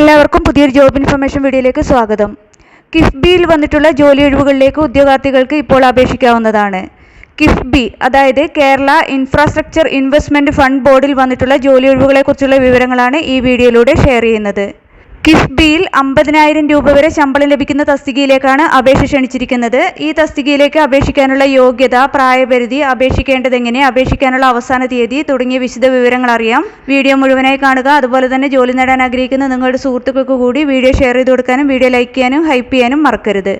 എല്ലാവർക്കും പുതിയൊരു job information വീഡിയോയിലേക്ക് സ്വാഗതം. കിഫ്ബിയിൽ വന്നിട്ടുള്ള ജോലി ഒഴിവുകളിലേക്ക് ഉദ്യോഗാർത്ഥികൾക്ക് ഇപ്പോൾ അപേക്ഷിക്കാവുന്നതാണ്. കിഫ്ബി അതായത് കേരള ഇൻഫ്രാസ്ട്രക്ചർ ഇൻവെസ്റ്റ്മെന്റ് ഫണ്ട് ബോർഡിൽ വന്നിട്ടുള്ള ജോലി ഒഴിവുകളെക്കുറിച്ചുള്ള വിവരങ്ങളാണ് ഈ വീഡിയോയിലൂടെ ഷെയർ ചെയ്യുന്നത്. കിഫ്ബിയിൽ അമ്പതിനായിരം രൂപ വരെ ശമ്പളം ലഭിക്കുന്ന തസ്തികയിലേക്കാണ് അപേക്ഷ ക്ഷണിച്ചിരിക്കുന്നത്. ഈ തസ്തികയിലേക്ക് അപേക്ഷിക്കാനുള്ള യോഗ്യത പ്രായപരിധി അപേക്ഷിക്കേണ്ടത് എങ്ങനെ അപേക്ഷിക്കാനുള്ള അവസാന തീയതി തുടങ്ങിയ വിശദ വിവരങ്ങൾ അറിയാം. വീഡിയോ മുഴുവനായി കാണുക. അതുപോലെ തന്നെ ജോലി നേടാൻ ആഗ്രഹിക്കുന്ന നിങ്ങളുടെ സുഹൃത്തുക്കൾക്ക് കൂടി വീഡിയോ ഷെയർ ചെയ്ത് കൊടുക്കാനും വീഡിയോ ലൈക്ക് ചെയ്യാനും ഹൈപ്പ് ചെയ്യാനും മറക്കരുത്.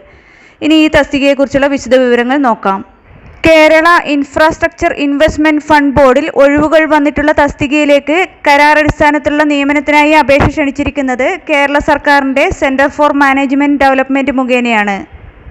ഇനി ഈ തസ്തികയെക്കുറിച്ചുള്ള വിശദ വിവരങ്ങൾ നോക്കാം. കേരള ഇൻഫ്രാസ്ട്രക്ചർ ഇൻവെസ്റ്റ്മെന്റ് ഫണ്ട് ബോർഡിൽ ഒഴിവുകൾ വന്നിട്ടുള്ള തസ്തികയിലേക്ക് കരാറടിസ്ഥാനത്തിലുള്ള നിയമനത്തിനായി അപേക്ഷ ക്ഷണിച്ചിരിക്കുന്നത് കേരള സർക്കാരിന്റെ സെന്റർ ഫോർ മാനേജ്മെന്റ് ഡെവലപ്മെന്റ് മുഖേനയാണ്.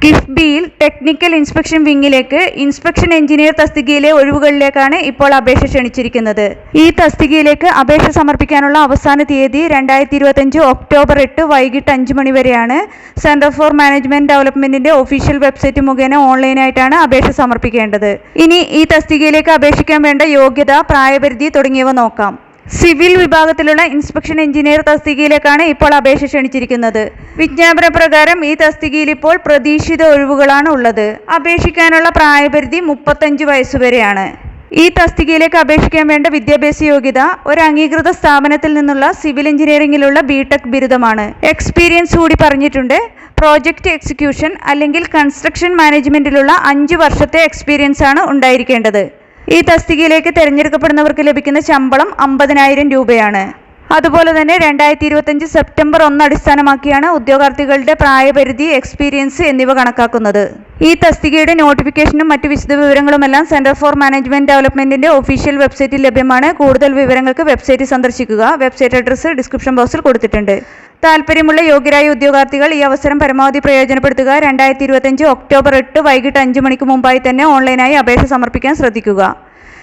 കിഫ്ബിയിൽ ടെക്നിക്കൽ ഇൻസ്പെക്ഷൻ വിങ്ങിലേക്ക് ഇൻസ്പെക്ഷൻ എഞ്ചിനീയർ തസ്തികയിലെ ഒഴിവുകളിലേക്കാണ് ഇപ്പോൾ അപേക്ഷ ക്ഷണിച്ചിരിക്കുന്നത്. ഈ തസ്തികയിലേക്ക് അപേക്ഷ സമർപ്പിക്കാനുള്ള അവസാന തീയതി രണ്ടായിരത്തി ഇരുപത്തഞ്ച് ഒക്ടോബർ എട്ട് വൈകിട്ട് അഞ്ച് മണി വരെയാണ്. സെന്റർ ഫോർ മാനേജ്മെന്റ് ഡെവലപ്മെന്റിന്റെ ഒഫീഷ്യൽ വെബ്സൈറ്റ് മുഖേന ഓൺലൈനായിട്ടാണ് അപേക്ഷ സമർപ്പിക്കേണ്ടത്. ഇനി ഈ തസ്തികയിലേക്ക് അപേക്ഷിക്കാൻ വേണ്ട യോഗ്യത പ്രായപരിധി തുടങ്ങിയവ നോക്കാം. സിവിൽ വിഭാഗത്തിലുള്ള ഇൻസ്പെക്ഷൻ എഞ്ചിനീയർ തസ്തികയിലേക്കാണ് ഇപ്പോൾ അപേക്ഷ ക്ഷണിച്ചിരിക്കുന്നത്. വിജ്ഞാപന പ്രകാരം ഈ തസ്തികയിൽ ഇപ്പോൾ പ്രതീക്ഷിത ഒഴിവുകളാണ് ഉള്ളത്. അപേക്ഷിക്കാനുള്ള പ്രായപരിധി മുപ്പത്തഞ്ച് വയസ്സുവരെയാണ് ഈ തസ്തികയിലേക്ക് അപേക്ഷിക്കാൻ വേണ്ട വിദ്യാഭ്യാസ യോഗ്യത ഒരു അംഗീകൃത സ്ഥാപനത്തിൽ നിന്നുള്ള സിവിൽ എഞ്ചിനീയറിംഗിലുള്ള ബിടെക് ബിരുദമാണ്. എക്സ്പീരിയൻസ് കൂടി പറഞ്ഞിട്ടുണ്ട്. പ്രോജക്റ്റ് എക്സിക്യൂഷൻ അല്ലെങ്കിൽ കൺസ്ട്രക്ഷൻ മാനേജ്മെന്റിലുള്ള അഞ്ച് വർഷത്തെ എക്സ്പീരിയൻസ് ആണ് ഉണ്ടായിരിക്കേണ്ടത്. ഈ തസ്തികയിലേക്ക് തിരഞ്ഞെടുക്കപ്പെടുന്നവർക്ക് ലഭിക്കുന്ന ശമ്പളം അമ്പതിനായിരം രൂപയാണ്. അതുപോലെ തന്നെ രണ്ടായിരത്തി ഇരുപത്തഞ്ച് സെപ്റ്റംബർ ഒന്ന് അടിസ്ഥാനമാക്കിയാണ് ഉദ്യോഗാർത്ഥികളുടെ പ്രായപരിധി എക്സ്പീരിയൻസ് എന്നിവ കണക്കാക്കുന്നത്. ഈ തസ്തികയുടെ നോട്ടിഫിക്കേഷനും മറ്റ് വിശദ വിവരങ്ങളുമെല്ലാം സെന്റർ ഫോർ മാനേജ്മെന്റ് ഡെവലപ്മെന്റിന്റെ ഒഫീഷ്യൽ വെബ്സൈറ്റിൽ ലഭ്യമാണ്. കൂടുതൽ വിവരങ്ങൾക്ക് വെബ്സൈറ്റ് സന്ദർശിക്കുക. വെബ്സൈറ്റ് അഡ്രസ്സ് ഡിസ്ക്രിപ്ഷൻ ബോക്സിൽ കൊടുത്തിട്ടുണ്ട്. താല്പര്യമുള്ള യോഗ്യരായ ഉദ്യോഗാർത്ഥികൾ ഈ അവസരം പരമാവധി പ്രയോജനപ്പെടുത്തുക. രണ്ടായിരത്തി ഇരുപത്തഞ്ച് ഒക്ടോബർ എട്ട് വൈകിട്ട് അഞ്ച് മണിക്ക് മുമ്പായി തന്നെ ഓൺലൈനായി അപേക്ഷ സമർപ്പിക്കാൻ ശ്രദ്ധിക്കുക.